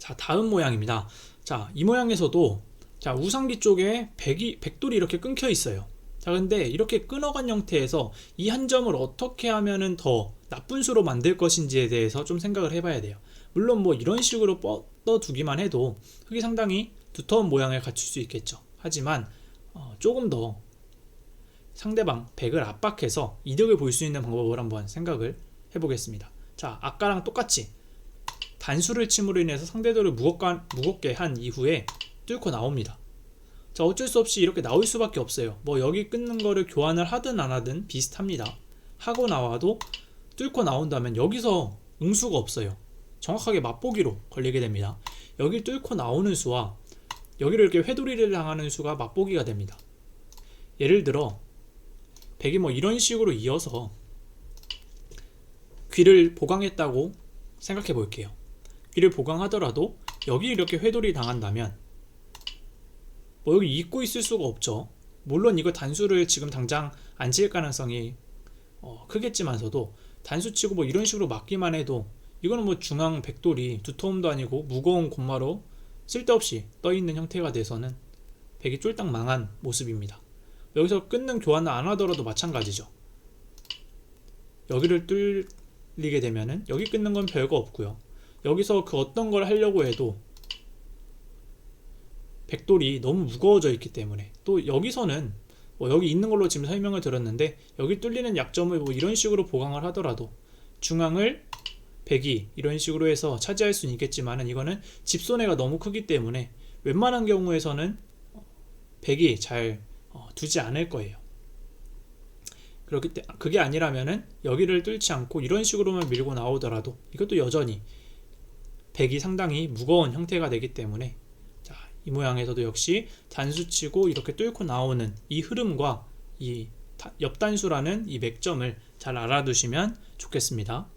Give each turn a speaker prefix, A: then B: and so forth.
A: 자, 다음 모양입니다. 자, 이 모양에서도 자, 우상기 쪽에 백이, 백돌이 이렇게 끊겨 있어요. 자, 근데 이렇게 끊어간 형태에서 이 한 점을 어떻게 하면은 더 나쁜 수로 만들 것인지에 대해서 좀 생각을 해봐야 돼요. 물론 뭐 이런 식으로 뻗어두기만 해도 흙이 상당히 두터운 모양을 갖출 수 있겠죠. 하지만 어, 조금 더 상대방 백을 압박해서 이득을 볼 수 있는 방법을 한번 생각을 해보겠습니다. 자, 아까랑 똑같이 단수를 침으로 인해서 상대들을 무겁게 한 이후에 뚫고 나옵니다. 자, 어쩔 수 없이 이렇게 나올 수밖에 없어요. 뭐 여기 끊는 거를 교환을 하든 안 하든 비슷합니다. 하고 나와도 뚫고 나온다면 여기서 응수가 없어요. 정확하게 맛보기로 걸리게 됩니다. 여기 뚫고 나오는 수와 여기를 이렇게 회돌이를 당하는 수가 맛보기가 됩니다. 예를 들어 백이 뭐 이런 식으로 이어서 귀를 보강했다고 생각해 볼게요. 귀를 보강하더라도 여기 이렇게 회돌이 당한다면 뭐 여기 잊고 있을 수가 없죠. 물론 이거 단수를 지금 당장 안 칠 가능성이 어, 크겠지만서도 단수 치고 뭐 이런 식으로 막기만 해도 이거는 뭐 중앙 백돌이 두터움도 아니고 무거운 곤마로 쓸데없이 떠 있는 형태가 돼서는 백이 쫄딱 망한 모습입니다. 여기서 끊는 교환을 안 하더라도 마찬가지죠. 여기를 뚫리게 되면은 여기 끊는 건 별거 없고요. 여기서 그 어떤 걸 하려고 해도 백돌이 너무 무거워져 있기 때문에 또 여기서는 뭐 여기 있는 걸로 지금 설명을 들었는데 여기 뚫리는 약점을 뭐 이런 식으로 보강을 하더라도 중앙을 백이 이런 식으로 해서 차지할 수는 있겠지만은 이거는 집 손해가 너무 크기 때문에 웬만한 경우에서는 백이 잘 어, 두지 않을 거예요. 그렇기 때 그게 아니라면은 여기를 뚫지 않고 이런 식으로만 밀고 나오더라도 이것도 여전히 백이 상당히 무거운 형태가 되기 때문에 자, 이 모양에서도 역시 단수치고 이렇게 뚫고 나오는 이 흐름과 이 다- 옆단수라는 이 맥점을 잘 알아두시면 좋겠습니다.